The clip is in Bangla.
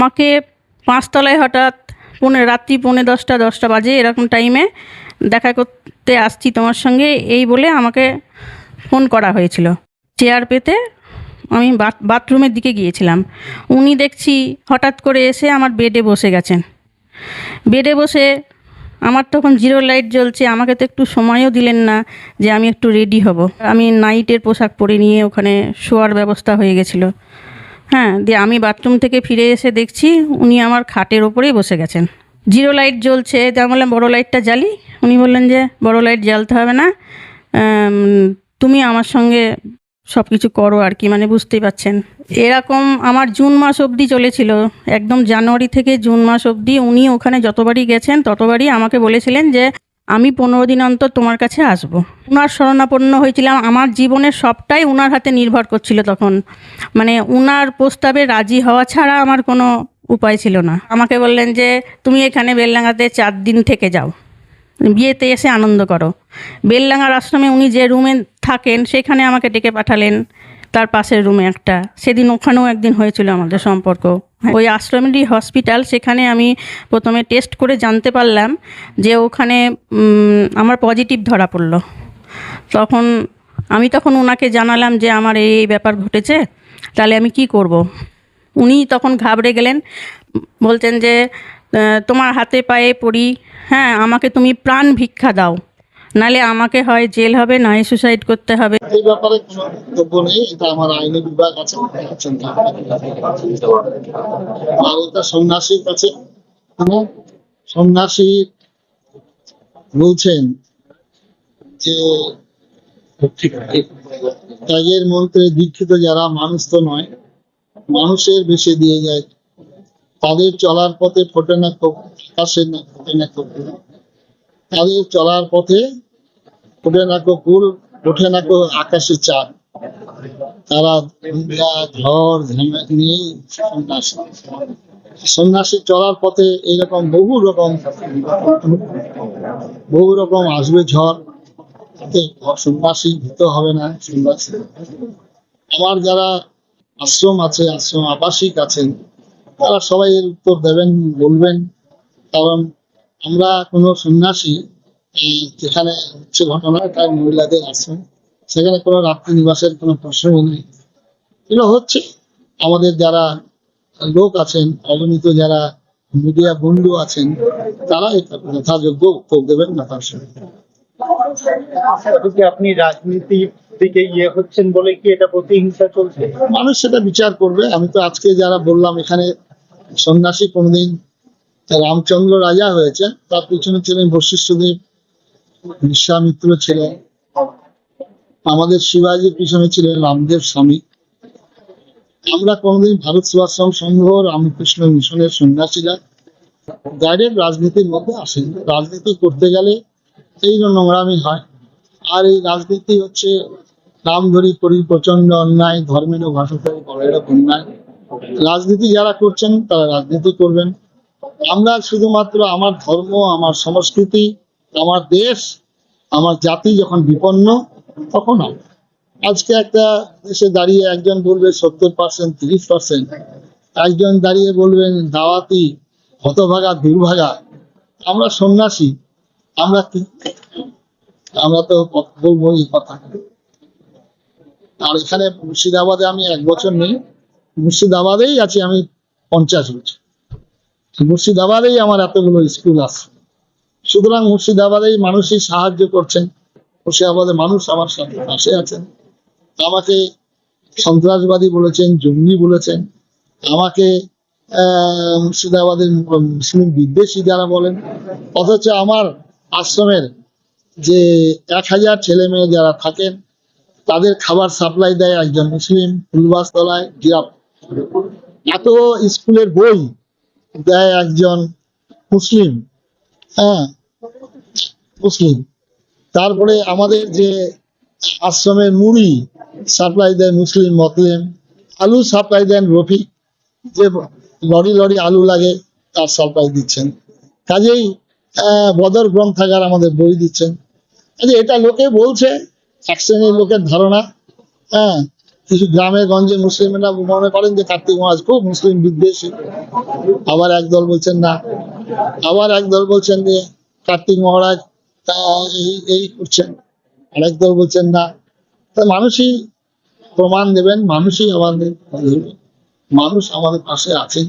আমাকে পাঁচতলায় হঠাৎ পৌনে রাত্রি পৌনে দশটা দশটা বাজে এরকম টাইমে দেখা করতে আসছি তোমার সঙ্গে। এই বলে আমাকে ফোন করা হয়েছিল। চেয়ার পেতে আমি বাথরুমের দিকে গিয়েছিলাম। উনি দেখছি হঠাৎ করে এসে আমার বেডে বসে গেছেন। বেডে বসে আমার তখন জিরো লাইট জ্বলছে। আমাকে তো একটু সময়ও দিলেন না যে আমি একটু রেডি হব। আমি নাইটের পোশাক পরে নিয়ে ওখানে শোয়ার ব্যবস্থা হয়ে গেছিল। হ্যাঁ দিয়ে আমি বাথরুম থেকে ফিরে এসে দেখছি উনি আমার খাটের ওপরেই বসে গেছেন। জিরো লাইট জ্বলছে দিয়ে আমি বললাম বড়ো লাইটটা জ্বালি। উনি বললেন যে, বড় লাইট জ্বালতে হবে না। তুমি আমার সঙ্গে সব কিছু করো আর কি মানে বুঝতেই পাচ্ছেন এরকম আমার জুন মাস অবধি চলেছিল। একদম জানুয়ারি থেকে জুন মাস অবধি উনি ওখানে যতবারই গেছেন, ততবারই আমাকে বলেছিলেন যে আমি পনেরো দিন অন্তর তোমার কাছে আসব। উনার শরণাপন্ন হয়েছিলাম। আমার জীবনের সবটাই উনার হাতে নির্ভর করছিল তখন। মানে উনার প্রস্তাবে রাজি হওয়া ছাড়া আমার কোনো উপায় ছিল না। আমাকে বললেন যে, তুমি এখানে বেলডাঙ্গাতে চার দিন থেকে যাও। বিয়েতে এসে আনন্দ করো। বেলডাঙ্গার আশ্রমে উনি যে রুমে থাকেন, সেখানে আমাকে ডেকে পাঠালেন। তার পাশের রুমে একটা। সেদিন ওখানেও একদিন হয়েছিল আমাদের সম্পর্ক। ওই আশ্রমেরই হসপিটাল সেখানে আমি প্রথমে টেস্ট করে জানতে পারলাম যে ওখানে আমার পজিটিভ ধরা পড়ল। তখন আমি তখন ওনাকে জানালাম যে আমার এই এই ব্যাপার ঘটেছে তাহলে আমি কি করব। উনি তখন ঘাবড়ে গেলেন বলছেন যে তোমার হাতে পায়ে পড়ি হ্যাঁ আমাকে তুমি প্রাণ ভিক্ষা দাও। নালে আমাকে হয় জেল হবে, নয় সুসাইড করতে হবে। এই ব্যাপারে কোনো বক্তব্য নেই, এটা আমার আইনি বিভাগ আছে আর এটা সন্ন্যাসীর কাছে। সন্ন্যাসী বলছেন যে ত্যাগের মন্ত্রে দীক্ষিত যারা মানুষ তো নয়, মানুষের বেশে দিয়ে যায়, তাদের চলার পথে ফোটে না আকাশের না, ফোটে না। তাদের চলার পথে উঠে না কো ফুল ওঠে না কো আকাশে চাঁদ। তারা ঝড় নিয়েই সন্ন্যাসী। সন্ন্যাসী চলার পথে এরকম বহু রকম বহু রকম আসবে ঝড়। তাতে সন্ন্যাসী ভীত হবে না, সন্ন্যাসী। আমার যারা আশ্রম আছে, আশ্রম আবাসিক আছেন, তারা সবাই এর উত্তর দেবেন, বলবেন। কারণ আমরা কোনো সন্ন্যাসী এই যেখানে হচ্ছে ঘটনা তার মহিলাদের আছে সেখানে কোনো রাত্রি নিবাসের কোনো প্রশ্নই নেই। এগুলো হচ্ছে আমাদের যারা লোক আছেন অগণিত যারা মিডিয়া বন্ধু আছেন তারা এটা যথাযোগ্য উত্তর দেবেন না তার সঙ্গে। আপনি রাজনীতির দিকে ইয়ে হচ্ছেন বলে কি এটা প্রতিহিংসা চলছে? মানুষ সেটা বিচার করবে। আমি তো আজকে যারা বললাম এখানে সন্ন্যাসী কোনদিন রামচন্দ্র রাজা হয়েছে, তার পিছনে ছিলেন বশিষ্ঠদেব বিশ্বামিত্র ছিলেন। আমাদের শিবাজির পিছনে ছিলেন রামদেব স্বামী। আমরা কোনদিন ভারত সেবাশ্রম সংঘ রামকৃষ্ণ মিশনের সন্ন্যাসীরা ডাইরেক্ট রাজনীতির মধ্যে আসেন। রাজনীতি করতে গেলে এই নোংরামি হয়, আর এই রাজনীতি হচ্ছে নাম ধরি করি প্রচণ্ড অন্যায়, ধর্মের ভাষাতে বড় এরকম অন্যায়। রাজনীতি যারা করছেন, তারা রাজনীতি করবেন। আমরা শুধুমাত্র আমার ধর্ম, আমার সংস্কৃতি, আমার দেশ, আমার জাতি যখন বিপন্ন, তখন আমরা। আজকে একটা দেশে দাঁড়িয়ে একজন বলবে সত্তর পার্সেন্ট, তিরিশ পার্সেন্ট। একজন দাঁড়িয়ে বলবেন দাওয়াতি, হতভাগা, দুর্ভাগা। আমরা সন্ন্যাসী, আমরা কি? আমরা তো বলব এই কথা। আর এখানে মুর্শিদাবাদে আমি এক বছর নেই, মুর্শিদাবাদেই আছি আমি পঞ্চাশ বছর। মুর্শিদাবাদেই আমার এতগুলো স্কুল আছে। সুতরাং মুর্শিদাবাদেই মানুষই সাহায্য করছেন। মুর্শিদাবাদের মানুষ আমার সাথে পাশে আছেন। আমাকে সন্ত্রাসবাদী বলেছেন, জঙ্গি বলেছেন। আমাকে মুর্শিদাবাদের মুসলিম বিদ্বেষী যারা বলেন, অথচ আমার আশ্রমের যে এক হাজার ছেলে মেয়ে যারা থাকেন, তাদের খাবার সাপ্লাই দেয় একজন মুসলিম ফুলবাস তলায় এত স্কুলের বই দেয় একজন মুসলিম হ্যাঁ মুসলিম। তারপরে আমাদের যে আশ্রমের মুড়ি সাপ্লাই দেয় মুসলিম মতলেম আলু সাপ্লাই দেন রফিক, যে লরি লরি আলু লাগে তার সাপ্লাই দিচ্ছেন। কাজেই বদর গ্রন্থাগার আমাদের বই দিচ্ছেন। এটা লোকে বলছে, এক শ্রেণির লোকের ধারণা হ্যাঁ কিছু গ্রামে, গঞ্জে মুসলিমরা মনে করেন যে কার্তিক মাস খুব মুসলিম বিদ্বেষী। আবার একদল বলছেন না। আবার একদল বলছেন যে কার্তিক মহারাজ এই এই করছেন। আরেক দল বলছেন না। তা মানুষই প্রমাণ দেবেন, মানুষই আমাদের মানুষ আমাদের পাশে আছেন